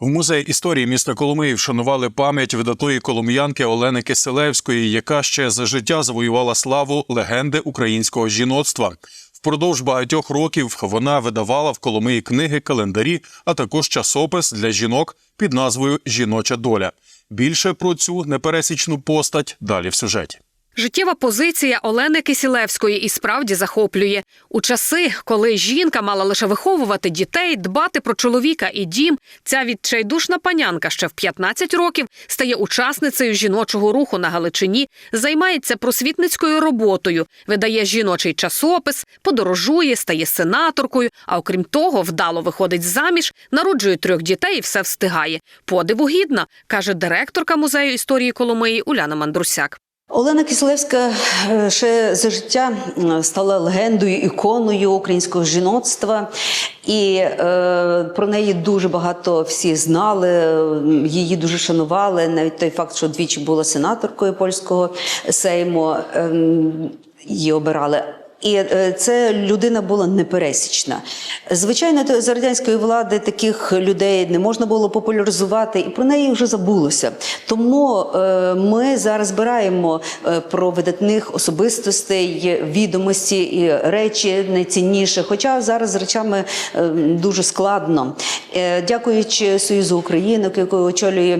В музеї історії міста Коломиї вшанували пам'ять видатної коломиянки Олени Киселевської, яка ще за життя завоювала славу легенди українського жіноцтва. Впродовж багатьох років вона видавала в Коломиї книги, календарі, а також часопис для жінок під назвою Жіноча доля. Більше про цю непересічну постать далі в сюжеті. Життєва позиція Олени Кисілевської і справді захоплює у часи, коли жінка мала лише виховувати дітей, дбати про чоловіка і дім. Ця відчайдушна панянка ще в 15 років стає учасницею жіночого руху на Галичині, займається просвітницькою роботою, видає жіночий часопис, подорожує, стає сенаторкою. А окрім того, вдало виходить заміж, народжує трьох дітей і все встигає. Подиву гідна, каже директорка музею історії Коломиї Уляна Мандрусяк. Олена Кислевська е, ще за життя стала легендою, іконою українського жіноцтва, і е, про неї дуже багато всі знали, її дуже шанували. Навіть той факт, що двічі була сенаторкою польського сейму, е, її обирали. І е, це людина була непересічна. Звичайно, за радянської влади таких людей не можна було популяризувати, і про неї вже забулося. Тому е, ми зараз збираємо е, про видатних особистостей відомості і речі найцінніше. Хоча зараз з речами дуже складно. Дякуючи Союзу Українок, якою очолює.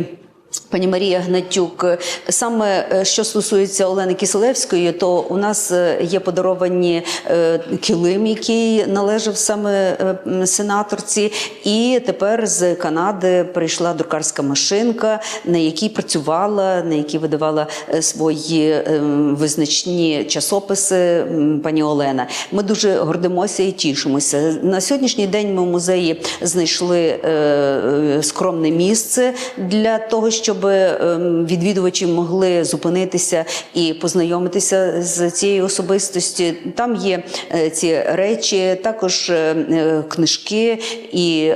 Пані Марія Гнатюк, саме е, що стосується Олени Киселевської, то у нас е, є подаровані е, килим, який належав саме сенаторці, і тепер з Канади прийшла друкарська машинка, на якій працювала, на якій видавала свої визначні часописи пані Олена. Ми дуже гордимося і тішимося. На сьогоднішній день ми в музеї знайшли скромне місце для того, щоб ем, відвідувачі могли зупинитися і познайомитися з цією особистості. Там є е, ці речі, також е, е, книжки і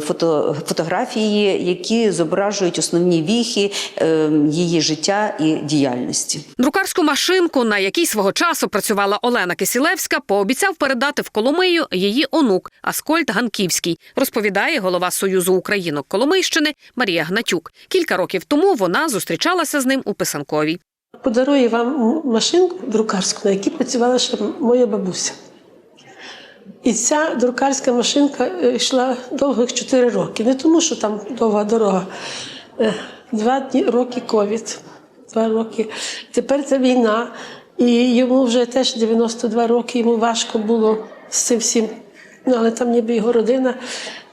фото, фотографії, які зображують основні віхи е, її життя і діяльності. Друкарську машинку, на якій свого часу працювала Олена Кисілевська, пообіцяв передати в Коломию її онук Аскольд Ганківський, розповідає голова Союзу Українок Коломийщини Марія Гнатюк. Кілька років тому вона зустрічалася з ним у Писанковій. Подарую вам машинку друкарську, на якій працювала ще моя бабуся. І ця друкарська машинка е, йшла довгих 4 роки. Не тому, що там довга дорога. Е, Два дні роки ковід. Два роки. Тепер це війна. І йому вже теж 92 роки, йому важко було з цим всім. Ну, але там ніби його родина.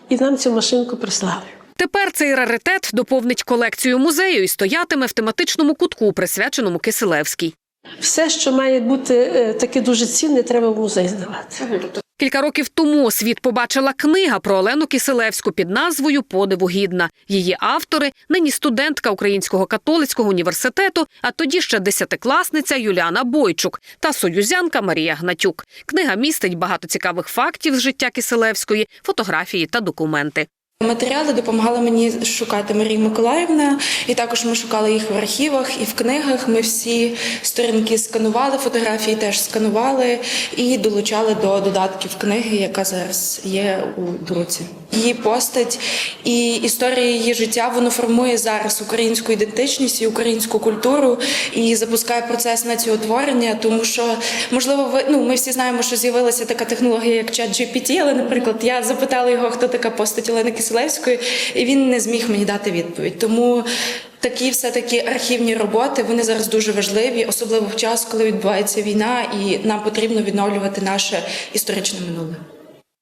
І нам цю машинку прислали. Тепер цей раритет доповнить колекцію музею і стоятиме в тематичному кутку, присвяченому Киселевській. Все, що має бути е, таке дуже цінне, треба в музей здавати. Кілька років тому світ побачила книга про Олену Киселевську під назвою Подиву гідна. Її автори нині студентка Українського католицького університету, а тоді ще десятикласниця Юліана Бойчук та союзянка Марія Гнатюк. Книга містить багато цікавих фактів з життя Киселевської, фотографії та документи. Матеріали допомагала мені шукати Марія Миколаївна, і також ми шукали їх в архівах і в книгах. Ми всі сторінки сканували, фотографії теж сканували і долучали до додатків книги, яка зараз є у друці. Її постать і історія її життя воно формує зараз українську ідентичність і українську культуру і запускає процес націотворення, тому що можливо, ви ну ми всі знаємо, що з'явилася така технологія, як чат GPT, але, наприклад, я запитала його, хто така постать Олени Киселевської, і він не зміг мені дати відповідь. Тому такі все таки архівні роботи вони зараз дуже важливі, особливо в час, коли відбувається війна, і нам потрібно відновлювати наше історичне минуле.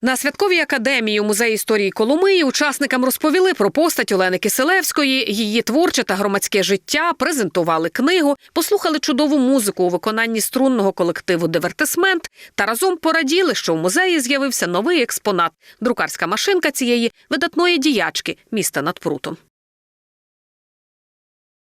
На святковій академії у музеї історії Коломиї учасникам розповіли про постать Олени Киселевської, її творче та громадське життя, презентували книгу, послухали чудову музику у виконанні струнного колективу Дивертисмент та разом пораділи, що в музеї з'явився новий експонат друкарська машинка цієї видатної діячки міста над прутом.